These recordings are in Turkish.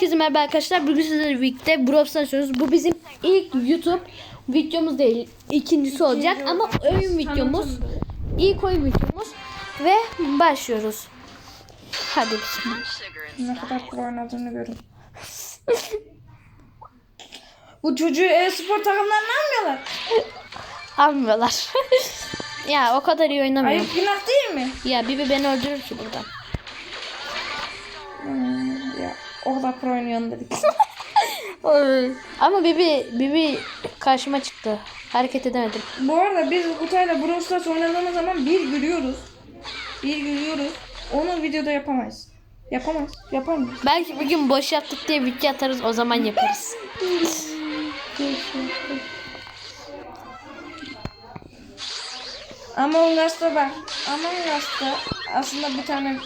Herkese merhaba arkadaşlar. Bugün sizlerle birlikte Brawl Stars oynuyoruz. Bu bizim ilk YouTube videomuz değil. ikincisi olacak ama oyun videomuz. İlk oyun videomuz. Ve başlıyoruz. Hadi bismillah. Ne kadar pro oynadığını görün. Bu çocuğu e-spor takımlarına almıyorlar. Almıyorlar. ya o kadar iyi oynamıyorum. Ayıp günah değil mi? Ya Bibi beni öldürür ki buradan. Hmm, ya o kadar pro oynuyorsun dedik. Ama Bibi Bibi karşıma çıktı. Hareket edemedim. Bu arada biz Kutay'la Brawl Stars oynadığımız zaman bir gülüyoruz. Bir gülüyoruz. Onu videoda yapamayız. Yapamayız. Yapar mıyız? Belki bugün boş yaptık diye video atarız o zaman yaparız. Among Us'ta bak. Among Us'ta aslında bir tane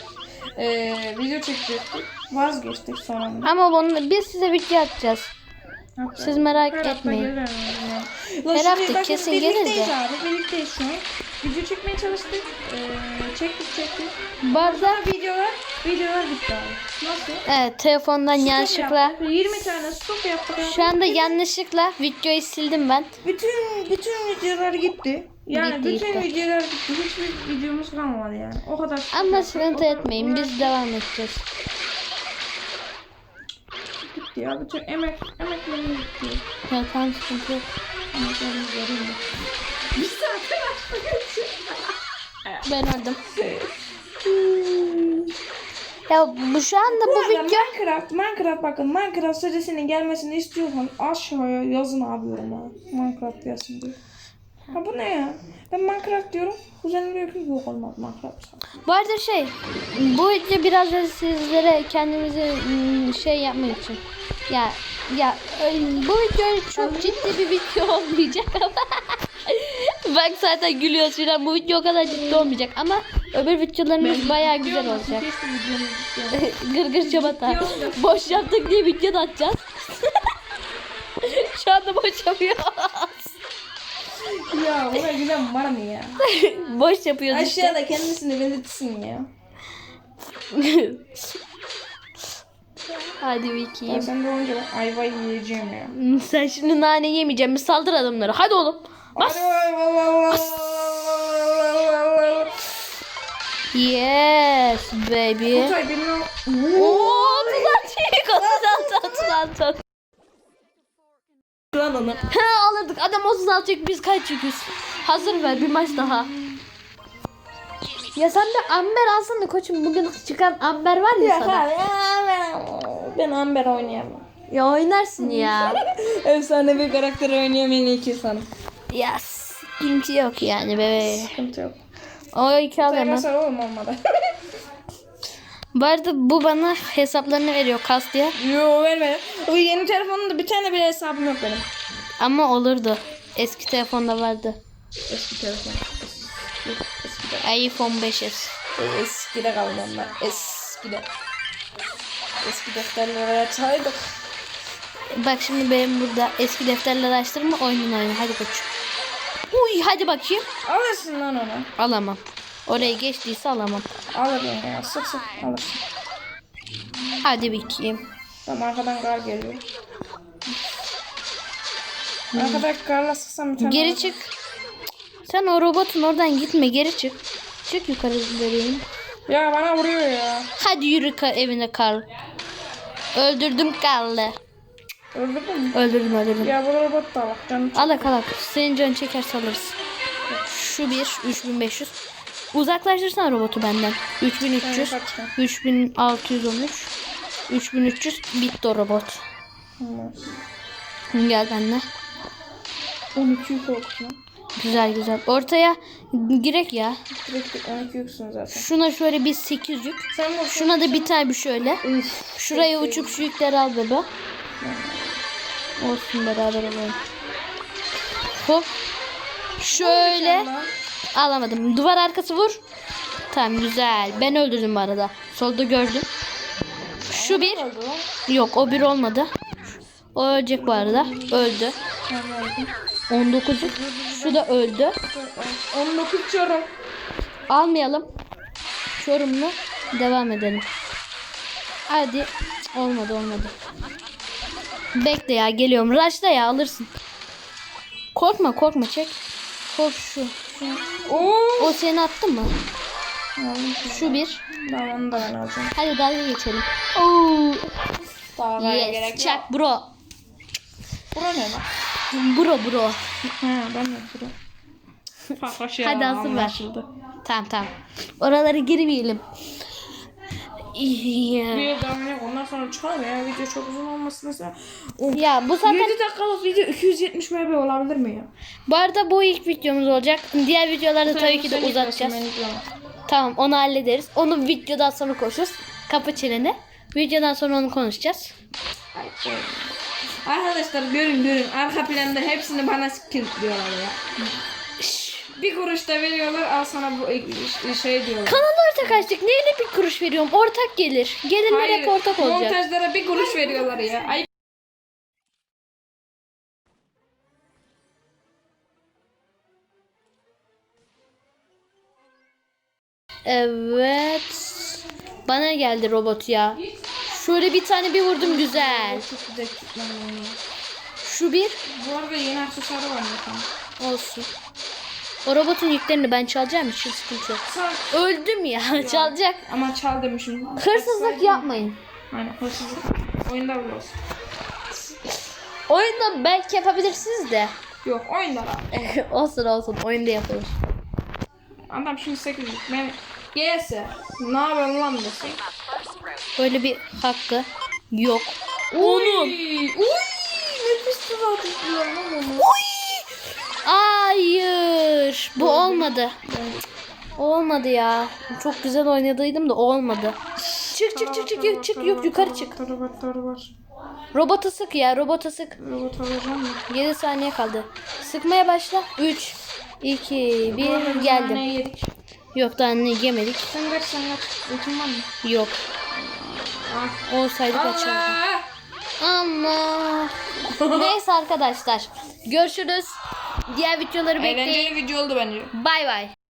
e, video çekecektik. Vazgeçtik sonra. Ama bunu biz size video atacağız. Siz merak etmeyin. Her hafta kesin gelir de. abi. Birlikteyiz şu an. Video çekmeye çalıştık. Ee, çektik çektik. Sonra videolar, videolar gitti abi. Nasıl? evet, telefondan Stop yanlışlıkla yaptık. 20 tane stop yaptık abi. şu anda yanlışlıkla videoyu sildim ben. Bütün bütün videolar gitti. Yani Gitti, bütün gitti. videolar gitti. Hiçbir videomuz kalmadı yani. O kadar. Ama sıkıntı etmeyin biz devam edeceğiz. Gitti ya. Bütün emek, emeklerimiz gitti. Ya tamam sıkıntı yok. Emeklerimiz yarıldı. Bir saat açtık. Ben öldüm. Ya bu şu anda bu Bu video Minecraft, Minecraft bakın Minecraft serisinin gelmesini istiyorsan aşağıya yazın abi yoruma. Minecraft yazın diye. Ha bu ne ya? Ben Minecraft diyorum. Kuzenim diyor ki yok olmaz Minecraft. bu arada şey bu video biraz da sizlere kendimizi ım, şey yapmak için. Ya ya bu video çok ciddi bir video olmayacak ama Bak zaten gülüyoruz filan. Bu video o kadar ciddi olmayacak ama öbür videolarımız bayağı güzel olacak. Gırgır çabata. Boş yaptık diye video da atacağız. Şu anda boş yapıyoruz. Ya buna gülen var mı ya? boş yapıyoruz işte. Aşağıda kendisini belirtsin ya. Hadi Ya Vicky. sen de olunca ben ayva yiyeceğim ya. Sen şimdi nane yemeyeceğim mi? Saldır adamları. Hadi oğlum. Bas. Yes baby. Kutay benim o... Oo, atlantik, atlantik, atlantik. Lan onu. Ha alırdık. Adam 36 çek biz kaç yüküz? Hazır ver bir maç daha. Ya sen de Amber alsana koçum. Bugün çıkan Amber var ya, Ya sana. ya ben, ben Amber oynayamam. Ya oynarsın ya. Efsane bir karakter oynayamayan iki insan. ya sıkıntı yok yani bebe. Sıkıntı yok. O iki hemen. Saymasal oğlum olmadı. Bu arada bu bana hesaplarını veriyor kas diye. Yo verme. O yeni telefonumda bir tane bile hesabım yok benim. Ama olurdu. Eski telefonda vardı. Eski telefon. Eski, eskide. iPhone 5s. Eskide kaldı onlar. Eskide. Eski defterleri açaydık. Bak şimdi benim burada eski defterleri açtırma oyunun oyna. Hadi koçum. Uy hadi bakayım. Alırsın lan onu. Alamam. Oraya geçtiyse alamam. Alırsın ya. Sık sık alırsın. Hadi bakayım. Tamam arkadan kar geliyor. Arkadan karla sıksam bir tane. Geri çık. Sen o robotun oradan gitme geri çık. Çık yukarı vereyim. Ya bana vuruyor ya. Hadi yürü ka- evine Karl. Öldürdüm Karl'ı. Öldürdün mü? Öldürdüm öldürdüm. Ya bu robot da bak canım. Alak alak. Senin canın çekerse alırız. Şu bir 3500. Uzaklaştırsana robotu benden. 3300. Ben kaçtım. 3613. 3300 bitti o robot. Tamam. Gel benimle. 12 yük olsun. Güzel güzel. Ortaya girek ya. Direkt 12 yüksün zaten. Şuna şöyle bir 8 yük. Sen Şuna da bir tane bir şöyle. Üf. Şuraya uçup şu yükleri al bebe. Olsun beraber alalım. Hop. Şöyle. Alamadım. Duvar arkası vur. Tamam güzel. Ben öldürdüm bu arada. Solda gördüm. Şu bir. Yok o bir olmadı. O ölecek bu arada. Öldü. 19. Şu da öldü. 19 çorum. Almayalım. Çorumlu. Devam edelim. Hadi. Olmadı olmadı. Bekle ya geliyorum. Rush'la ya alırsın. Korkma korkma çek. Kork şu. Oo. O seni attı mı? Şu bir. Tamam onu da ben alacağım. Hadi dalga geçelim. Oo. Gerek Yes. yok. Çak bro. Bura ne lan? Bro bro. Ha ben de şey Hadi asıl ver. Tamam tamam. Oraları girmeyelim. Bir devam yok. Ondan sonra çıkalım ya. Video çok uzun olmasın mesela. ya bu zaten 7 dakikalık video 270 MB olabilir mi ya? bu arada bu ilk videomuz olacak. Diğer videolarda tabii ki de Sen uzatacağız. Tamam onu hallederiz. Onu videodan sonra konuşuruz. Kapı çeneni. Videodan sonra onu konuşacağız. Arkadaşlar görün görün arka planda hepsini bana kilitliyorlar ya. Bir kuruş da veriyorlar al sana bu şey diyorlar. Kanal ortak açtık. Neyle bir kuruş veriyorum? Ortak gelir. Gelirler hep ortak olacak. montajlara bir kuruş veriyorlar ya. Ay Evet. Bana geldi robot ya. Şöyle bir tane bir vurdum güzel. çok güzel kilitlenmiyor. Şu bir Bu arada yeni aksesuarı var mı olsun. O robotun yüklerini ben çalacağım için sıkıntı yok. Öldüm ya. Çalacak. ama çal demişim. Hırsızlık yapmayın. Aynen hırsızlık. Oyunda burası. Oyunda belki yapabilirsiniz de. Yok oyunda olsun olsun. Oyunda yapılır. Adam şimdi 8 ben gelse ne yapıyorsun lan desin. Böyle bir hakkı yok. Onun. Uy. Nefis tuzağı tutuyor lan onu. Hayır. Bu olmadı. Olmadı ya. Çok güzel oynadıydım da olmadı. Çık çık çık çık çık, çık yok yukarı çık. Tarabatları var. Robota sık ya robota sık. Robot alacağım mı? 7 saniye kaldı. Sıkmaya başla. 3 2 1 geldim. Yok daha ne yemedik. Sen kaç sen kaç. Ultim var mı? Yok. Ah. Olsaydı kaçardım. Ama. Neyse arkadaşlar. Görüşürüz. Diğer videoları bekleyin. Eğlenceli video oldu bence. Bay bay.